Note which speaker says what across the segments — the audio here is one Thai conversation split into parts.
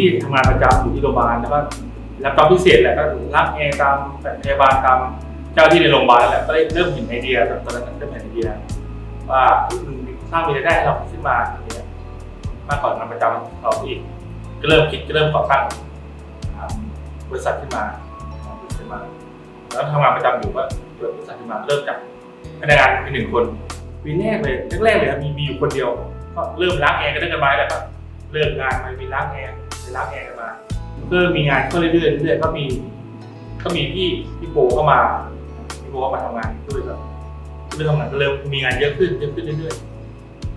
Speaker 1: ที่ทำงานประจำอยู่ที่โรงพยาบาลแล้วก็รับจอบพิเศษแหละก็รับแอร์ตามพยาบาลตามเจ้าที่ในโรงพยาบาลแหละก็ได้เริ่มเห็นไอเดียตอนนั้นเริ่มเห็นไอเดีย ว่าสร้างมีรายได้ให้เราขึ้นมาอย่างเงี้ยมากกว่างานประจำเราอีก ก็เริ่มคิดก็เริ่มก่อตั้งอ่าบริษัทขึ้นมาขึ้นมา แล้วทำงานประจำอยู่ก็เปิดบริษัทขึ้นมาเริ่มจากพนักงานเป็นหนึ่งคนปีแรกเลยแรกๆเลยครับมีมีอยู่คนเดียว ก็เริ่มล้างแอร์กันได้กันไปแล้วก็เริ่มงานไปมีล้างแอร์ ไปล้างแอร์กันมาเริ่มมีงานก็เรื่อยๆเรื่อยๆก็มี ก็มีพี่พี่โบเข้ามาพี่โบเข้ามาทำงานด้วยครับเริ่มทำงานก็เริ่มมีงานเยอะขึ้นเยอะขึ้นเรื่อย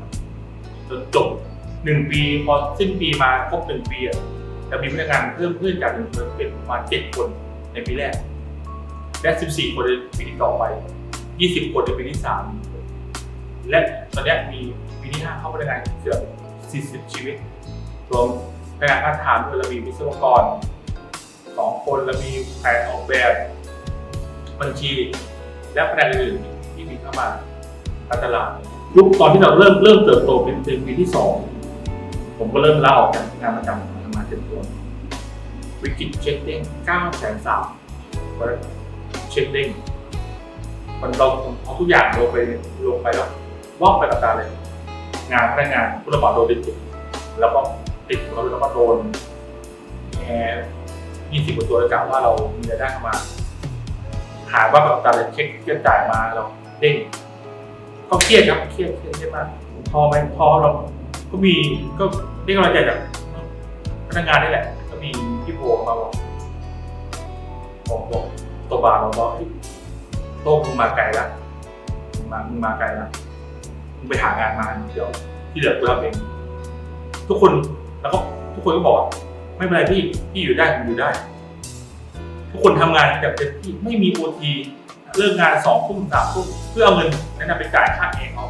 Speaker 1: ๆจนจบหนึ่งปีพอสิ้นปีมาครบหนึ่งปีอะจะมีพนักงานเพิ่มขึ้นจากหนึ่งคนเป็นประมาณเจ็ดคนในปีแรก และ14คนในปีที่ต่อไป20คนในปีที่3และตอนนี้มีปีที่5เข้าพนักงานเกือบ40ชีวิตรวม พนักานอาถามด้วยเรามีวิศวกร2คนแล้วมีแผนออกแบบบัญชี และพนักงานอื่นที่มีเข้ามาการตลาดยุคตอนที่เราเริ่มเริ่มเติบโตเป็นเป็นปีที่2ผมก็เริ่มลาออกจากงานประจำมาทำงานเต็มตัววิกฤตเช็คเด้ง9แสนสามเช็คเด้งมันเราเอาทุกอย่างลงไปลงไปแล้ววอกไปกับตาเลย งานพนักงานผู้รับเหมาโดนติดแล้วก็ ติดแล้วแล้วก็โดนแอร์ยี่สิบกว่าตัวเลยกล่าวว่าเรามีรายได้เข้ามาหาว่าแบบตาเลยเช็คเงินจ่ายมาเราเด้งก็เครียดครับเครียดเครียดเครียดมากพอไหมพอเราก็มีก็ได้กำลังใจจากพนักงานนี่แหละ ก็มีพี่โบมาบอกบอกบอกตัวบาร์มาบอกเฮ้ยโต้มึงมาไกลละมึงมามึงมาไกลละมึงไปหางานมาเดี๋ยวที่เหลือกูทำเองทุกคน แล้วก็ทุกคนก็บอกว่าไม่เป็นไรพี่พี่อยู่ได้ผมอยู่ได้ ทุกคนทำงานแบบเต็มที่ไม่มีโอทีเลิกงานสองทุ่มสามทุ่มเพื่อเอาเงินนั้นไปจ่ายค่าเองเขา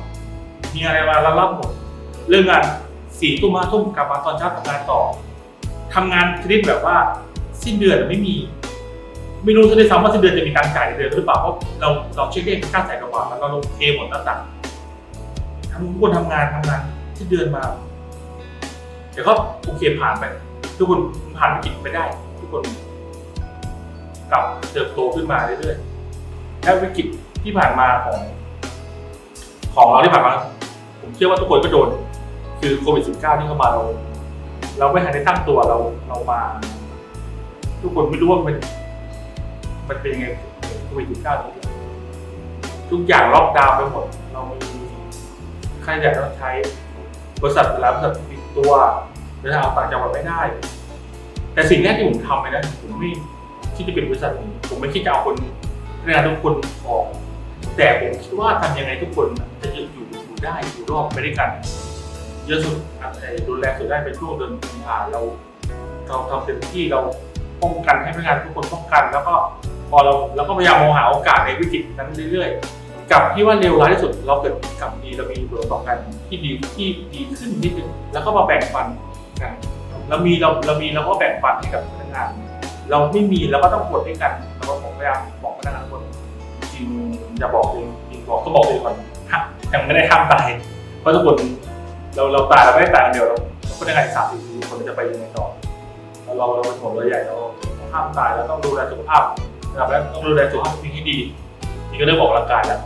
Speaker 1: มีอะไรมารับรับหมดเลิกงานสี่ทุ่มห้าทุ่มกลับมาตอนเช้าทำงานต่อทำงานชนิดแบบว่าสิ้นเดือนไม่มีไม่รู้ด้ซ้ำว่าสิ้นเดือนจะมีการจ่ายเดือนหรือเปล่าเพราะเราเราเช็คเลขค่าจ่ายกระบาแล้วเราลงเทหมดแล้วต่างทุกคนทำงานทำงานสิ้นเดือนมา เดี๋ยวก็โอเคผ่านไป ทุกคนผ่านวิกฤตไปได้ ทุกคนกลับเติบโตขึ้นมาเรื่อยๆและวิกฤตที่ผ่านมาของ ของเราที่ผ่านมา ผมเชื่อว่าทุกคนก็โดน คือโควิด -19 ที่เข้ามาเรา เราไม่ทันได้ตั้งตัวเราเรามา ทุกคนไม่รู้ว่ามันมันเป็นยังไงโควิด -19 นี้ทุกอย่างล็อกดาวน์ไปหมด เรามีค่าใช้จ่ายต้องใช้บริษัทเวลาบริษัทปิด ตัวเดินทางออกต่างจังหวัดไม่ได้ แต่สิ่งแรกที่ผมทำไปนะผมไม่คิดจะเป็นบริษัทนี้ผมไม่คิดจะเอาคนพนักงานทุกคนออก แต่ผมคิดว่าทำยังไงทุกคนจะอยู่อยู่อยู่ได้อยู่รอดไปด้วยกัน เยอะสุดอะไรรุนแรงสุดได้เป็นช่วงเดือนกุมภาเรา เราทำเต็มที่เราป้องกันให้พนักงานทุกคนป้องกัน แล้วก็พอเราเราก็พยายามมองหาโอกาสในวิกฤตนั้นเรื่อยๆ กับที่ว่าเร็วร้ายที่สุด เราเกิดกับดีเรามีผลประกอบการที่ดีที่ดีขึ้นนิดนึงแล้วก็มาแบ่งปันกันเรามีเราเรามีเราก็แบ่งปันให้กับพนักงาน เราไม่มีเราก็ต้องกดให้กันแล้วก็ผมพยายามบอกพนักงานคนจริงอย่าบอกเองจริงบอกก็บอกเองก่อนยังไม่ได้ห้ามตายเพราะทุกคนเราเราตายเราไม่ได้ตายคนเดียวเราพนักงานสามสี่คนจะไปยังไงต่อเราเราเราเป็นหัวเราใหญ่เราห้ามตายแล้วต้องดูแลสุขภาพนะครับแล้วต้องดูแลสุขภาพที่ดีนี่ก็เริ่มออกกำลังกายแล้ว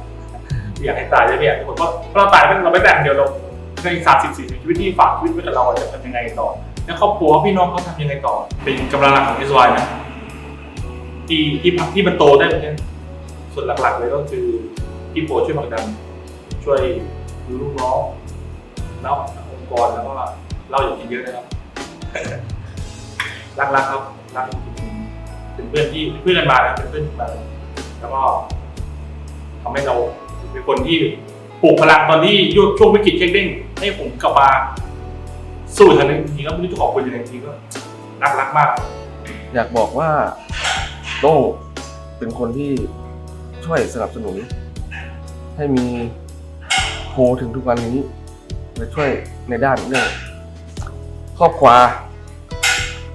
Speaker 1: อยากให้ตายเลยเนี่ยผมว่าเราะเราตายเราไม่แต่งเดียวเราในสามสิบสี่ชีวิตที่ฝากชีวิตไว้กับเราจะทำยังไงต่อแล้วครอบครัวพี่น้องเขาทำยังไงต่อ เป็นกำลังหลักของ SY นะที่ที่พักที่มันโตได้เหมือนกันส่วนหลักๆเลยก็คือพี่โปช่วยผลักดันช่วยดูลูกน้องแล้วองค์กรแล้วก็เล่าอย่างเยอะนะครับรักๆครับรักจริงเป็นเพื่อนที่เพื่อนกันมานะเป็นเพื่อนแบบแล้วก็ทำให้เรา เป็นคนที่ปลูกพลังตอนที่ยุช่วงวิกฤตเช็คเด้งให้ผมกลับมาสู้อีกครั้งหนึงจริงๆก็ไม่รู้จะขอบคุณยังไงจริงๆก็รักรักมาก
Speaker 2: อยากบอกว่าโต้เป็นคนที่ช่วยสนับสนุน ให้มีโฮถึงทุกวันนี้และช่วยในด้านเรื่องครอบครัว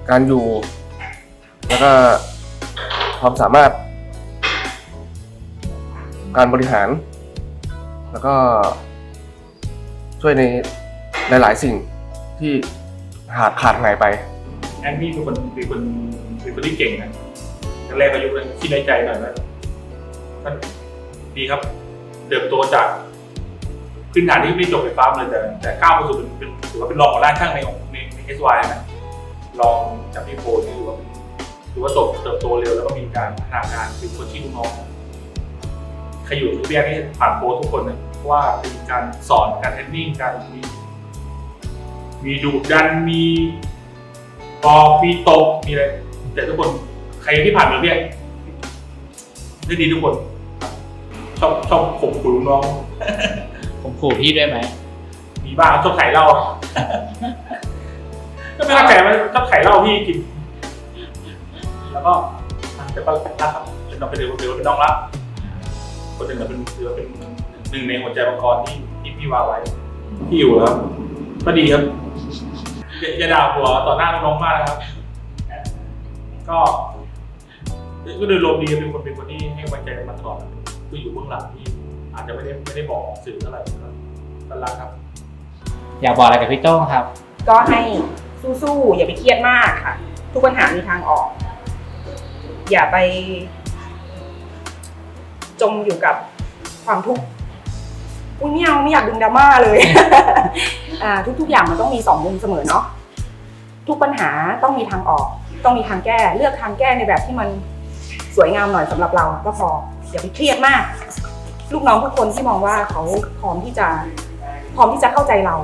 Speaker 2: การอยู่ แล้วก็ความสามารถ การบริหาร แล้วก็ช่วยในหลาย ๆ สิ่งที่หากขาดหายไป
Speaker 1: แอนนี่เป็นคนเป็นคนเป็นคนที่เก่งนะแรกอายุเลยคิดในใจหน่อยว่าก็ดีครับ เติบโตจากพื้นฐานที่ไม่จบไฟฟ้าเลยแต่แต่ก้าวมาสู่เป็นเป็นถือว่าเป็นรองของร้านช่างในในในเอสวนะรองจากพี่โพที่ถือว่าถือว่าโตเติบโตเร็วแล้วก็มีการพัฒนางานเป็นคนที่ลูกน้อง ใครอยู่ทุกเรียนนี่ผ่านโปรทุกคนนะเพราะว่าเป็นการสอนการเทรนนิ่งการมีมีดุดันมีบอกมีตกมีอะไรแต่ทุกคนใครที่ผ่านมาเรียกได้ดีทุกคนชอบชอบข่มขู่ลูกน้อง
Speaker 3: ผมขู่พี่ด้วยไหม
Speaker 1: มีบ้างชอบไข่เหล้าก็ไม่เข้าใจว่าชอบไข่เหล้าพี่กิน แล้วก็อะแต่ก็รักครับเป็นน้องเป็นเด็กเป็นเป็นน้องรัก คนหนึ่งเราเป็นถือว่าเป็นหนึ่งในหัวใจมังกรที่ที่พี่วางไว้ที่อยู่แล้วก็ดีครับอย่าอย่าด่าหัวต่อหน้าน้องๆมากนะครับ ก็ก็โดยรวมดีเป็นคนเป็นคนที่ให้ไว้ใจมาตลอดคืออยู่เบื้องหลังที่อาจจะไม่ได้ไม่ได้บอกออกสื่อเท่าไหร่ครับก็รักครับ
Speaker 3: อยากบอกอะไรกับพี่โต้งครับ
Speaker 4: ก็ให้สู้ๆอย่าไปเครียดมากค่ะ ทุกปัญหามีทางออก อย่าไป จมอยู่กับความทุกข์อุ้ยไม่เอาไม่อยากดึงดราม่าเลย อ่า ทุกๆอย่างมันต้องมีสองมุมเสมอเนาะทุกปัญหาต้องมีทางออก ต้องมีทางแก้ เลือกทางแก้ในแบบที่มันสวยงามหน่อยสำหรับเราก็พออย่าไปเครียดมาก ลูกน้องทุกคนที่มองว่าเขาพร้อมที่จะพร้อมที่จะเข้าใจเรา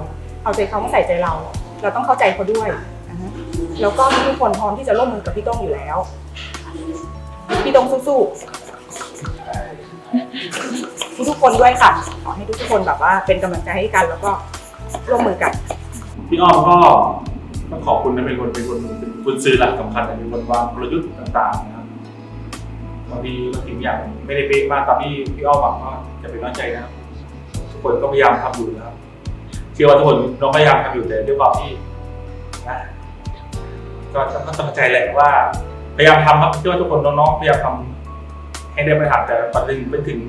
Speaker 4: เอาใจเขามาใส่ใจเรา เราต้องเข้าใจเขาด้วยแล้วก็ทุกคนพร้อมที่จะร่วมมือกับพี่ต้งอยู่แล้ว พี่ต้งสู้ๆ ทุกๆคนด้วยค่ะ ขอให้ทุกๆคนแบบว่าเป็นกำลังใจให้กันแล้วก็ร่วมมือกัน
Speaker 1: พี่อ้อมก็ต้องขอบคุณนะเป็นคนเป็นคนเป็นคนซื้อหลักสำคัญเป็นคนวางกลยุทธ์ต่างๆนะครับบางทีบางทีอย่างไม่ได้เป๊ะมากตามที่พี่อ้อมบอกก็จะเป็นน้อยใจนะครับทุกคนก็พยายามทำอยู่นะครับเชื่อว่าทุกคนน้องพยายามทำอยู่แต่ด้วยความที่นะก็ต้องตั้งใจแหละว่า พยายามทำครับเชื่อว่าทุกคนน้องๆพยายามทำ ให้ได้มาตรฐานแต่ปัจจุบันไปถึง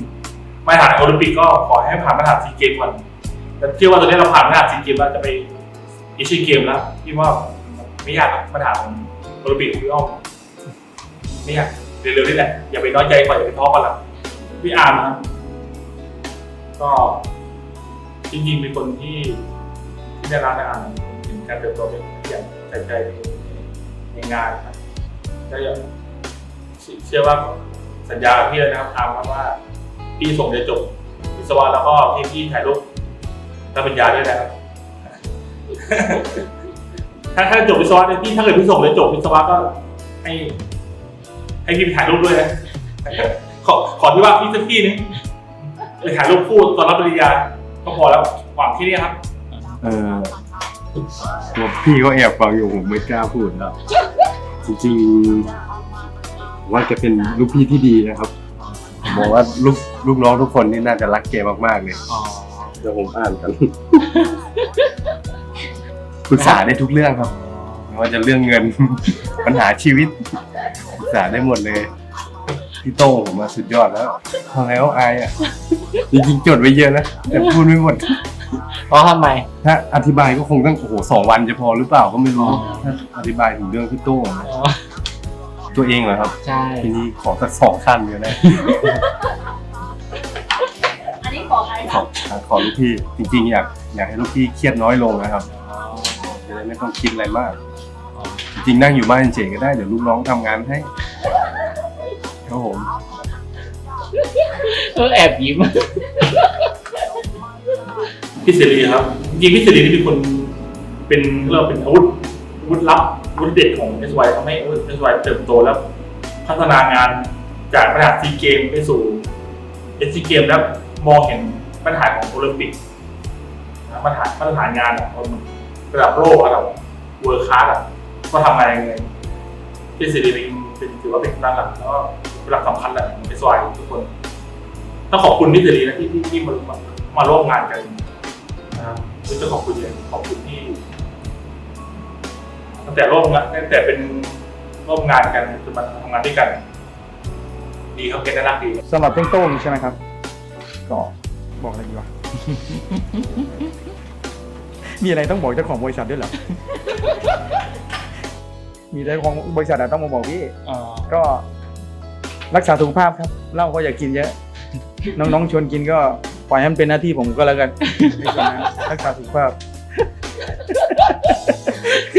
Speaker 1: มาตรฐานโอลิมปิกก็ขอให้ผ่านมาตรฐานซีเกมก่อนแต่เชื่อว่าตอนนี้เราผ่านมาตรฐานซีเกมแล้วจะไปเอเชียนเกมแล้วพี่ว่าไม่ยากครับมาถามโอลิมปิกพี่อ้อมไม่ยากเร็วๆนี่แหละอย่าไปน้อยใจก่อนอย่าไปท้อก่อนละพี่อาร์มครับก็จริงๆเป็นคนที่ที่ได้รับการถึงการเติบโตเป็นอย่างใส่ใจในในงานครับก็ยังเชื่อว่า สัญญากับพี่เลยนะครับอาร์มครับว่าพี่ส่งเรียนจบวิศวะแล้วก็พี่พี่ถ่ายรูปรับปริญญาด้วยนะครับ ถ้าถ้าจบวิศวะเนี่ยพี่ถ้าเกิดพี่ส่งเลยจบวิศวะก็ให้ให้พี่ไปถ่ายรูปด้วยนะขอขอที่ว่าพี่สักที่นึงไปถ่ายรูปคู่ตอนรับปริญญาก็พอแล้วหวังที่นี่ครับ
Speaker 5: เออพี่ก็แอบฟังอยู่ผมไม่กล้าพูดแล้วจริงๆ ว่าจะเป็นลูกพี่ที่ดีนะครับผมบอกว่าลูกลูกน้องทุกคนนี่น่าจะรักเกมมากๆเลย
Speaker 3: อ๋อ
Speaker 5: เดี๋ยวผมอ่านกันปรึกษาได้ทุกเรื่องครับไม่ว่าจะเรื่องเงิน ปัญหาชีวิตปรึกษาได้หมดเลยพี่โต้งผมมาสุดยอดแล้วพอแล้วอายอะจริงๆจดไว้เยอะนะแต่พูดไม่หมด
Speaker 3: เพราะทำไม
Speaker 5: ถ้าอธิบายก็คงต้องโอ้โหสองวันจะพอหรือเปล่าก็ไม่รู้
Speaker 3: อ๋อ
Speaker 5: ถ้าอธิบายถึงเรื่องพี่โต้ง
Speaker 3: อ๋อ
Speaker 5: ตัวเองเหรอครับ
Speaker 3: ใช่
Speaker 5: ทีนี้ขอสักสองขั้นก็ได้
Speaker 6: อันนี้ขอใคร
Speaker 5: ขอขอลูกพี่จริงๆอยากอยากให้ลูกพี่เครียดน้อยลงนะครับจะได้ไม่ต้องคิดอะไรมาก จริงๆนั่งอยู่บ้านเฉยๆก็ได้เดี๋ยวลูกน้องทำงานให้ครับผม
Speaker 3: เออแอบยิ้ม
Speaker 1: พี่เสรีครับจริงๆพี่เสรีนี่เป็นคนเป็นเรียกว่าเป็นอาวุธอาวุธลับ อาวุธเด็ดของเอสวทำให้เอสวเติบโตแล้วพัฒนางานจากปัญหาซีเกมไปสู่เอสซีเกมแล้วมองเห็นปัญหาของโอลิมปิกนะมาตรฐานมาตรฐานงานของระดับโลกระดับเวิร์คคลาสอะก็ทำงานยังไงพี่เสรีเป็นเป็นถือว่าเป็นกำลังหลักแล้วก็เป็นหลักสำคัญแหละของเอสวทุกคนต้องขอบคุณพี่เสรีนะที่ที่ที่มามามาร่วมงานกันนะครับคือจะขอบคุณเลยขอบคุณที่ ตั้งแต่ร่วมงานตั้งแต่เป็นร่วมงานกันจนมาทำงานด้วยกัน ดีครับเป็นน่ารักดี
Speaker 7: สำหรับต้นต้นใช่ไหมครับ ก็บอกอะไรดีวะ มีอะไรต้องบอกเจ้าของบริษัทด้วยเหรอ มีแต่ของบริษัทอะต้องมาบอกพี่
Speaker 3: อ๋อ
Speaker 7: ก็รักษาสุขภาพครับเหล้าก็อย่ากินเยอะ น้องๆชวนกินก็ปล่อยให้มันเป็นหน้าที่ผมก็แล้วกันในส่วนนั้นรักษาสุขภาพ
Speaker 3: เ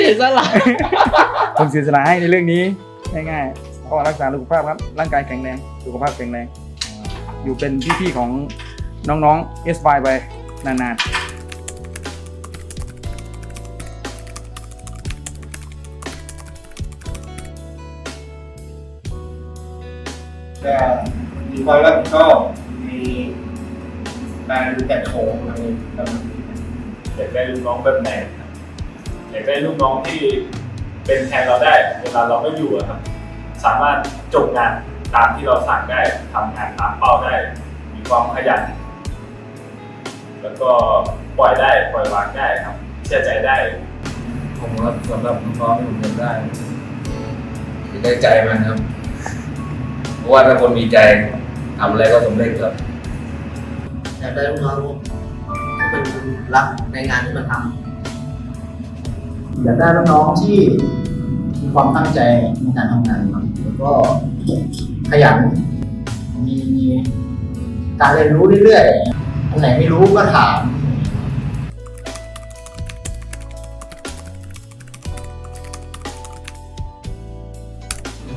Speaker 3: สียสละ
Speaker 7: ผมเสียสละให้ในเรื่องนี้ง่ายๆก็รักษาสุขภาพครับร่างกายแข็งแรงสุขภาพแข็งแรง อยู่เป็นพี่ๆของน้องๆ s อ y ไปนานๆ
Speaker 6: ก็มีความรับผิดชอบมีการจัดของอะไรครับ
Speaker 1: อยากได้ลูกน้องแบบไหนครับ อยากได้ลูกน้องที่เป็นแทนเราได้ เวลาเราไม่อยู่อะครับ สามารถจบงานตามที่เราสั่งได้ทำงานตามเป้าได้ มีความขยัน แล้วก็ปล่อยได้ปล่อยวางได้ครับ เชื่อใจได้
Speaker 2: ผมว่าสำหรับน้องๆที่ผมเรียนได้อยู่ในใจมันครับ เพราะว่าถ้าคนมีใจทำอะไรก็สำเร็จครับ
Speaker 8: อยากได้ลูกน้องที่เป็นรักในงานที่มันทำ อยากได้น้องที่มีความตั้งใจในการทำงานครับแล้วก็ขยันมีการเรียนรู้เรื่อยๆอันไหนไม่รู้ก็ถาม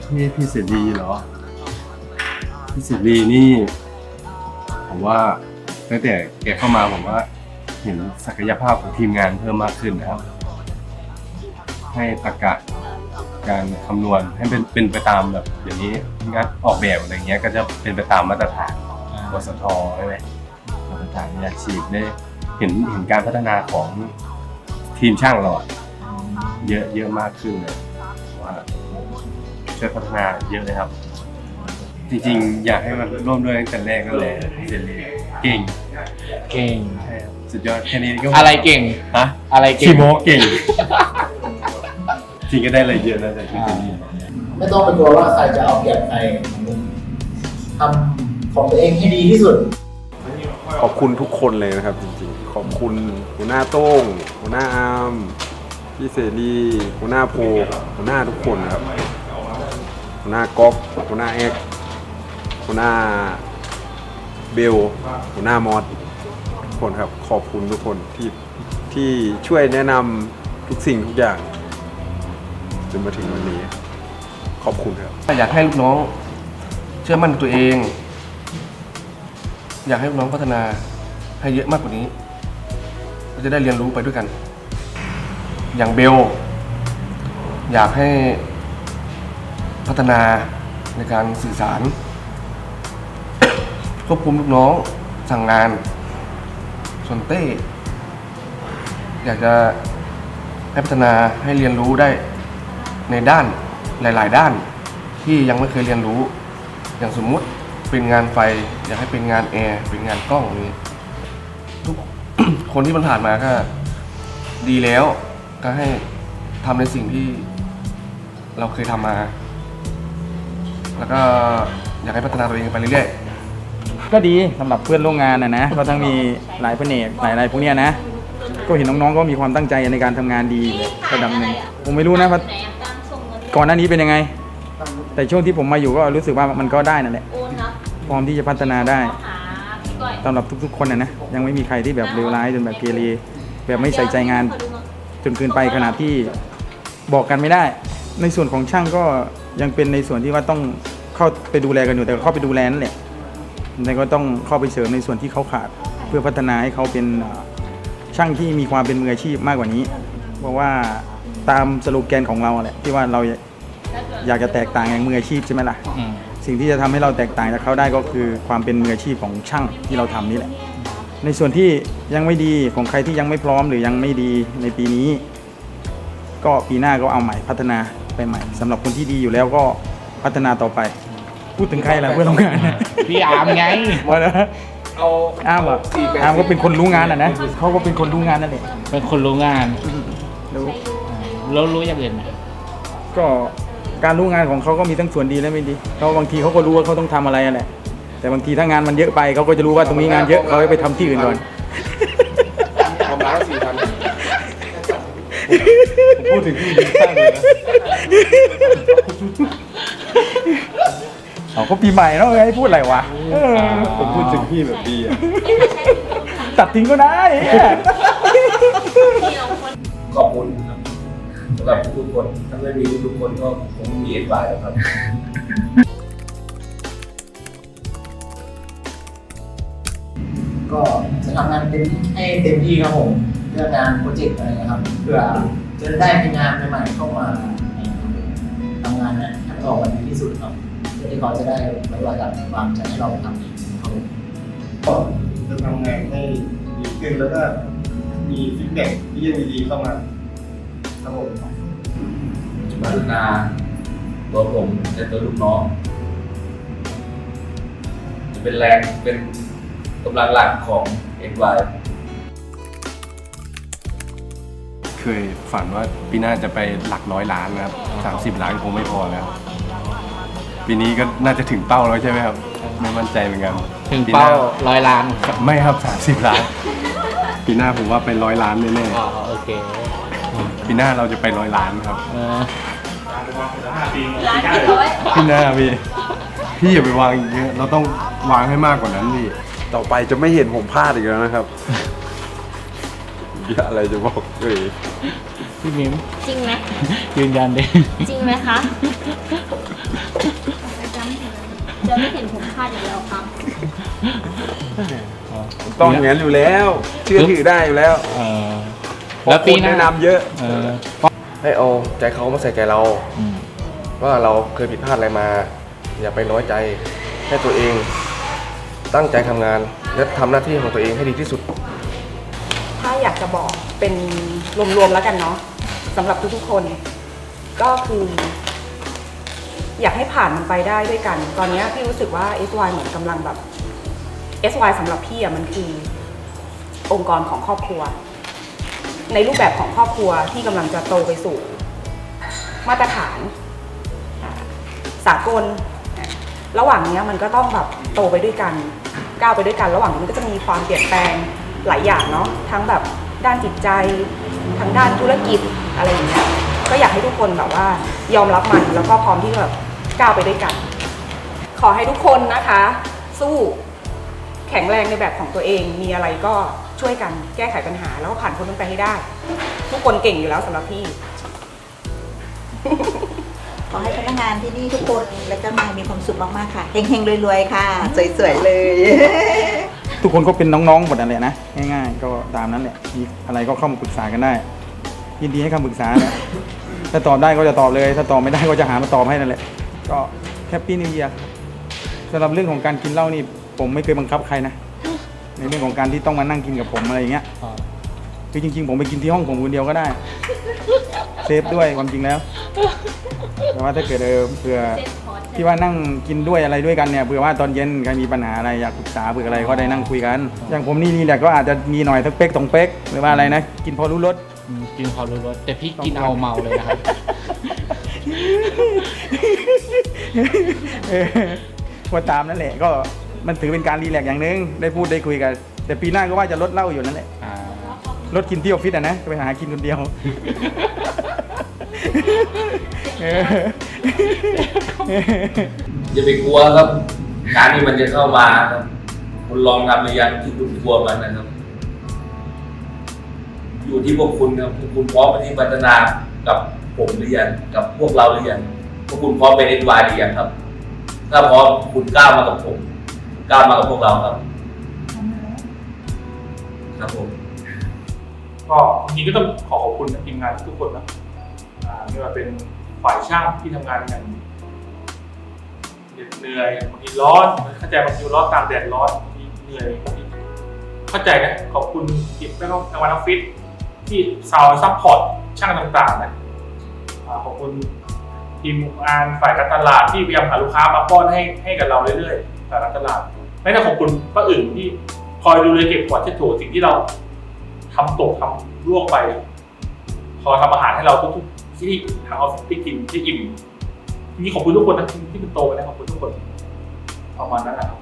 Speaker 5: พี่พี่เสรีเหรอ พี่เสรีนี่ ผมว่าตั้งแต่แกเข้ามาผมว่า เห็นศักยภาพของทีมงานเพิ่มมากขึ้นนะครับ ให้ตรรกะการคำนวณให้เป็นเป็นไปตามแบบอย่างนี้งานออกแบบอะไรเงี้ยก็จะเป็นไปตามมาตรฐานกสทใช่ไหมมาตรฐานอาชีพได้เห็นเห็นการพัฒนาของทีมช่างเราอะเยอะเยอะมากขึ้นเลยว่าช่วยพัฒนาเยอะเลยครับ จริงๆ อยากให้มันร่วมด้วยตั้งแต่แรกนั่นแหละพี่เจนเลยเก่ง
Speaker 3: เก่ง
Speaker 5: ใช่ครับสุดยอดแค่นี้ก็
Speaker 3: อะไรเก่ง
Speaker 5: ฮะ
Speaker 3: อะไรเก่ง
Speaker 5: ขี้โม้เก่งจ ริงก็ได้อะไรเยอะนะจากพี่เจนนี่
Speaker 8: ไม่ต้องไปกลัวว่าใครจะเอาเปรียบใครทำของตัวเองให้ดีที่สุด
Speaker 9: ขอบคุณทุกคนเลยนะครับจริงๆ ขอบคุณหัวหน้าโต้งหัวหน้าอาร์มพี่เสรีหัวหน้าโพหัวหน้าทุกคนครับหัวหน้าก๊อฟหัวหน้าเอ็กซ์หัวหน้าเบลหัวหน้ามอสทุกคนครับขอบคุณทุกคนที่ที่ช่วยแนะนำทุกสิ่งทุกอย่าง จนมาถึงวันนี้ ขอบคุณครับ
Speaker 2: อยากให้ลูกน้อง เชื่อมั่นในตัวเอง อยากให้ลูกน้องพัฒนาให้เยอะมากกว่านี้เราจะได้เรียนรู้ไปด้วยกัน อย่างเบล อยากให้พัฒนาในการสื่อสาร ควบคุมลูกน้องสั่งงาน ส่วนเต้ อยากจะให้พัฒนาให้เรียนรู้ได้ ในด้านหลาย ๆ ด้านที่ยังไม่เคยเรียนรู้ อย่างสมมุติเป็นงานไฟอยากให้เป็นงานแอร์เป็นงานกล้องนี้ทุก คนที่มันผ่านมาก็ ดีแล้วก็ให้ทำในสิ่งที่เราเคยทำมา แล้วก็อยากให้พัฒนาตัวเองไปเรื่อยๆ
Speaker 7: ก็ดีสำหรับเพื่อนร่วมงานนะนะก็ทั้งมีหลายแผนกหลายอะไรพวกเนี้ยนะ ก็เห็นน้องๆก็มีความตั้งใจในการทำงานดีระดับหนึ่งผมไม่รู้นะว่า ก่อนหน้านี้เป็นยังไง แต่ช่วงที่ผมมาอยู่ก็รู้สึกว่ามันก็ได้นั่นแหละพร้อมที่จะพัฒนาได้สำหรับทุก ๆ คนนะนะยังไม่มีใครที่แบบเลวร้ายจนแบบเกเรแบบไม่ใส่ใจงานจนเกินไปขนาดที่บอกกันไม่ได้ ในส่วนของช่างก็ยังเป็นในส่วนที่ว่าต้องเข้าไปดูแลกันอยู่แต่เข้าไปดูแลนั่นแหละแต่ก็ต้องเข้าไปเสริมในส่วนที่เขาขาด เพื่อพัฒนาให้เขาเป็นเอ่อช่างที่มีความเป็นมืออาชีพมากกว่านี้ เพราะว่า ตามสโลแกนของเราแหละที่ว่าเราอยากจะแตกต่างอย่างมืออาชีพใช่ไหมล่ะ
Speaker 3: อืม
Speaker 7: สิ่งที่จะทำให้เราแตกต่างจากเขาได้ก็คือความเป็นมืออาชีพของช่างที่เราทำนี่แหละ ในส่วนที่ยังไม่ดีของใครที่ยังไม่พร้อมหรือยังไม่ดีในปีนี้ ก็ปีหน้าก็เอาใหม่พัฒนาไปใหม่สำหรับคนที่ดีอยู่แล้วก็พัฒนาต่อไป พูดถึงใครล่ะเพื่อนร่วมงาน
Speaker 3: พี่อาร์มไง
Speaker 7: มาแล้วอาร์มอะอาร์มก็เป็นคนรู้งานอะนะเขาก็เป็นคนรู้งานนั่นแหละ
Speaker 3: เป็นคนรู้งาน
Speaker 7: รู้
Speaker 3: แล้วรู้อย่างอื่นไหม
Speaker 7: ก็การรู้งานของเขาก็มีทั้งส่วนดีและไม่ดีเขาบางทีเขาก็รู้ว่าเขาต้องทำอะไรอะแหละแต่บางทีถ้างานมันเยอะไปเขาก็จะรู้ว่าตรงนี้งานเยอะเขาให้ไปทำที่อื่นก่อน
Speaker 2: ทำร้านสี่พัน
Speaker 5: ผมพูดถึงพี่ดีมากเลยนะ
Speaker 7: เอาก็ปีใหม่แล้วไงพูดอะไรวะเออ
Speaker 5: ผมพูดถึงพี่แบบดีอะ
Speaker 7: ตัดทิ้งก็ได้เนี่ย
Speaker 6: ขอบคุณครับสำหรับทุกๆคนถ้าไม่มีทุกๆคนก็คงไม่มีเอ็ดไวแล้วครับ
Speaker 8: ก็จะทำงานเต็มที่ให้เต็มที่ครับผมเรื่องงานโปรเจกต์อะไรนะครับเพื่อจะได้มีงานใหม่ๆเข้ามาทำงานนะให้ออกมาดีที่สุดครับเพื่อที่เขาจะได้ไว้วางใจวางใจให้เราทำอีกครับผม
Speaker 6: ก็จะทำงานให้ดีขึ้นแล้วก็มีฟีดแบ็กที่ยังดีๆเข้ามา ครับผม
Speaker 10: พัฒนาตัวผมและตัวลูกน้อง จะเป็นแรงเป็นกำลังหลักของ NY
Speaker 5: เคยฝันว่าปีหน้าจะไปหลักร้อยล้านนะครับสามสิบล้านคงไม่พอแล้ว ปีนี้ก็น่าจะถึงเป้าแล้วใช่ไหมครับ ไม่มั่นใจเหมือนกัน
Speaker 3: ถึง
Speaker 5: ปีห
Speaker 3: เป้า
Speaker 5: น้
Speaker 3: ร้อยล้าน
Speaker 5: ไม่ครับสามสิบล้าน ปีหน้าผมว่าเป็นร้อยล้านแน่
Speaker 3: อ๋อโอเค
Speaker 5: ๆ ปีหน้าเราจะไปร้อยล้านครับ
Speaker 3: เออ
Speaker 1: ห้าปี
Speaker 11: ร้าน
Speaker 1: ปีหน้า
Speaker 11: เดียวไว้
Speaker 5: พี่หน้าพี่พี่อย่าไปวางอย่างเยอะเราต้องวางให้มากกว่านั้นพี่
Speaker 9: ต่อไปจะไม่เห็นผมพลาดอีกแล้วนะครับมีอะไรจะบอกเอ้ย
Speaker 3: พี่มิม
Speaker 11: จริงไหม
Speaker 3: ยืนยันดิ
Speaker 11: จริงไหมคะจะไม่เห็นผมพลาดอีกแล้วครับ
Speaker 9: ต้องอย่างนั้นอยู่แล้ว เชื่อถือได้อยู่แล้ว
Speaker 3: เออ แล้วปีหน้า
Speaker 9: แนะนำเยอะ
Speaker 3: เออ
Speaker 2: ให้เอาใจเขามาใส่ใจเรา
Speaker 3: อืม
Speaker 2: ว่าเราเคยผิดพลาดอะไรมา อย่าไปน้อยใจให้ตัวเอง ตั้งใจทำงาน และทำหน้าที่ของตัวเองให้ดีที่สุด
Speaker 4: ถ้าอยากจะบอกเป็นรวมๆแล้วกันเนาะสำหรับทุกๆคน ก็คือ อยากให้ผ่านมันไปได้ด้วยกัน ตอนเนี้ยพี่รู้สึกว่า SY เหมือนกำลังแบบ SY สำหรับพี่อะมันคือ องค์กรของครอบครัว ในรูปแบบของครอบครัวที่กำลังจะโตไปสู่ มาตรฐาน สากล ระหว่างนี้มันก็ต้องแบบโตไปด้วยกัน ก้าวไปด้วยกัน ระหว่างนี้มันก็จะมีความเปลี่ยนแปลงหลายอย่างเนาะทั้งแบบด้านจิตใจทั้งด้านธุรกิจอะไรอย่างเงี้ยก็อยากให้ทุกคนแบบว่ายอมรับมันแล้วก็พร้อมที่จะแบบก้าวไปด้วยกัน ขอให้ทุกคนนะคะ สู้แข็งแรงในแบบของตัวเองมีอะไรก็ ช่วยกันแก้ไขปัญหาแล้วก็ผ่านพ้นมันไปให้ได้ ทุกคนเก่งอยู่แล้วสำหรับพี่
Speaker 12: ขอให้พนักงานที่นี่ทุกคนและก็มามีความสุขมากๆค่ะเฮงๆรวยๆค่ะ สวยๆเลย
Speaker 7: ทุกคนก็เป็นน้องๆหมดนั่นแหละนะง่าย ๆ ก็ตามนั้นแหละมีอะไรก็เข้ามาปรึกษากันได้ ยินดีให้คำปรึกษาแหละถ้าตอบได้ก็จะตอบเลย ถ้าตอบไม่ได้ก็จะหามาตอบให้นั่นแหละ ก็แฮปปี้นิวเยียร์สำหรับเรื่องของการกินเหล้านี่ ผมไม่เคยบังคับใครนะ ในเรื่องของการที่ต้องมานั่งกินกับผมอะไรอย่างเงี้ย
Speaker 3: อ๋อ
Speaker 7: คือจริง ๆ ผมไปกินที่ห้องผมคนเดียวก็ได้ เซฟด้วยความจริงแล้ว แต่ว่าถ้าเกิดเออเผื่อที่ว่านั่งกินด้วยอะไรด้วยกันเนี่ยเผื่อว่าตอนเย็นใครมีปัญหาอะไรอยากปรึกษาเผื่ออะไรก็ได้นั่งคุยกัน อย่างผมนี่นี่แหละก็อาจจะมีหน่อยสักเป๊กสองเป๊กหรือว่าอะไรนะกินพอรู้รส
Speaker 3: อืมกินพอรู้รสแต่พี่กินเอาเมาเลยนะครับ
Speaker 7: เออก็ตามนั่นแหละก็ มันถือเป็นการรีแลกซ์อย่างหนึงได้พูดได้คุยกัน แต่ปีหน้าก็ว่าจะลดเหล้าอยู่นั่นแหละ
Speaker 3: อ่า
Speaker 7: ลดกินที่ออฟฟิศอะนะจะไปหากินคนเดียวเออ
Speaker 10: อย่าไปกลัวครับการที่มันจะเข้ามาครับคุณลองทำหรือยังที่คุณกลัวมันนะครับ อยู่ที่พวกคุณครับพวกคุณพร้อมที่พัฒนากับผมหรือยังกับพวกเราหรือยังพวกคุณพร้อมเป็นเอ็นวายหรือยังครับ ถ้าพร้อมคุณกล้ามากับผม กล้ามากับพวกเราครับ ครับผม
Speaker 1: ก็จริงๆก็ต้องขอขอบคุณทีมงานทุกคนนะอ่าไม่ว่าเป็นฝ่ายช่างที่ทำงานกันเหน็ดเหนื่อยบางทีร้อนเข้าใจบางทีร้อนตากแดดร้อนบางทีเหนื่อยบางทีเข้าใจนะขอบคุณทีมแล้วก็ทางวันออฟฟิศที่ซาวซัพพอร์ตช่างต่างๆนะอ่าขอบคุณทีมงานฝ่ายการตลาดที่พยายามหาลูกค้ามาป้อนให้ให้กับเราเรื่อยๆฝ่ายการตลาด ไม่ได้ของคุณป้าอื่นที่คอยดูแลเก็บกวาดเช็ดถูสิ่งที่เราทำตกทำร่วงไป พอทำอาหารให้เราทุกๆที่ทางออฟฟิศที่กินที่อิ่มนี่ขอบคุณทุกคนนะที่เป็นโตนะขอบคุณทุกคนประมาณนั้นนะครับ